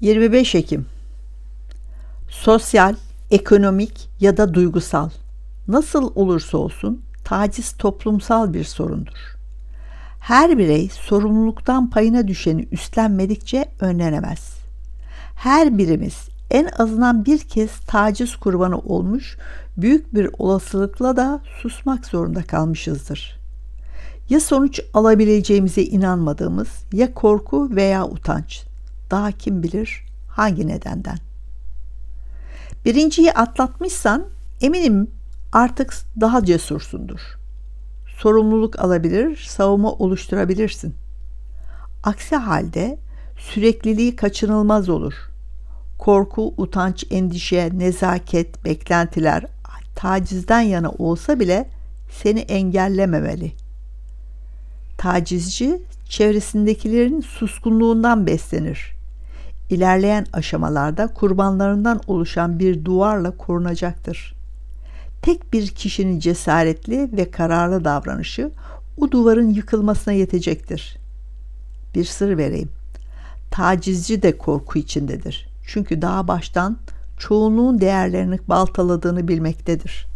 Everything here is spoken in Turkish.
25 Ekim Sosyal, ekonomik ya da duygusal nasıl olursa olsun taciz toplumsal bir sorundur. Her birey sorumluluktan payına düşeni üstlenmedikçe önlenemez. Her birimiz en azından bir kez taciz kurbanı olmuş, büyük bir olasılıkla da susmak zorunda kalmışızdır. Ya sonuç alabileceğimize inanmadığımız ya korku veya utanç. Daha kim bilir hangi nedenden. Birinciyi atlatmışsan eminim artık daha cesursundur. Sorumluluk alabilir, savunma oluşturabilirsin. Aksi halde sürekliliği kaçınılmaz olur. Korku, utanç, endişe, nezaket, beklentiler tacizden yana olsa bile seni engellememeli. Tacizci çevresindekilerin suskunluğundan beslenir. İlerleyen aşamalarda kurbanlarından oluşan bir duvarla korunacaktır. Tek bir kişinin cesaretli ve kararlı davranışı o duvarın yıkılmasına yetecektir. Bir sır vereyim. Tacizci de korku içindedir. Çünkü daha baştan çoğunluğun değerlerini baltaladığını bilmektedir.''